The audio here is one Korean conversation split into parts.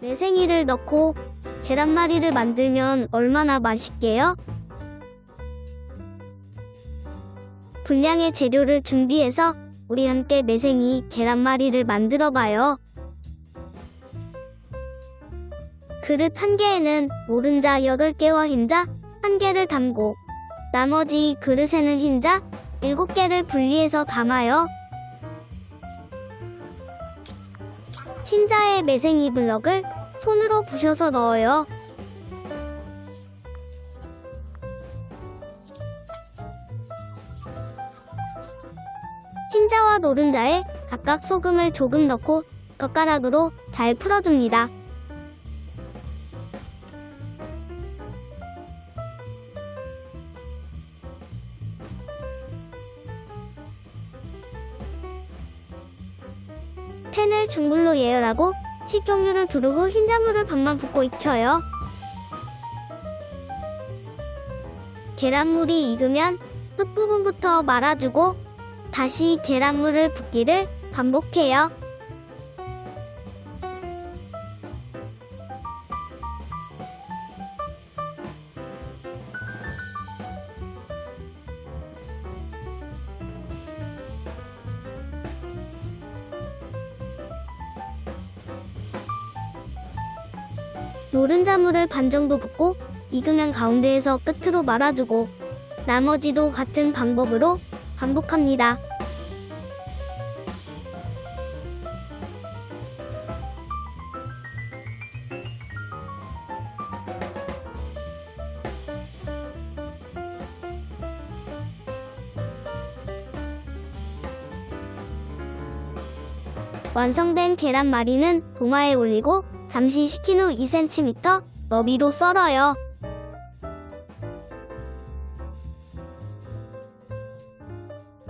매생이를 넣고 계란말이를 만들면 얼마나 맛있게요? 분량의 재료를 준비해서 우리 함께 매생이 계란말이를 만들어 봐요. 그릇 한 개에는 노른자 8개와 흰자 1개를 담고 나머지 그릇에는 흰자 7개를 분리해서 담아요. 흰자에 매생이 블럭을 손으로 부셔서 넣어요. 흰자와 노른자에 각각 소금을 조금 넣고 젓가락으로 잘 풀어줍니다. 팬을 중불로 예열하고 식용유를 후 흰자물을 반만 붓고 익혀요. 계란물이 익으면 끝부분부터 말아주고 다시 계란물을 붓기를 반복해요. 노른자물을 반 정도 붓고 익으면 가운데에서 끝으로 말아주고 나머지도 같은 방법으로 반복합니다. 완성된 계란말이는 도마에 올리고 잠시 식힌 후 2cm 너비로 썰어요.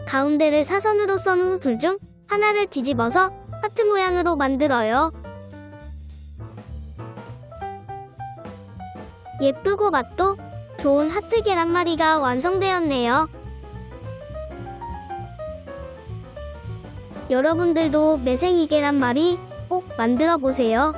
가운데를 사선으로 썬 후 둘 중 하나를 뒤집어서 하트 모양으로 만들어요. 예쁘고 맛도 좋은 하트 계란말이가 완성되었네요. 여러분들도 매생이 계란말이 꼭 만들어 보세요.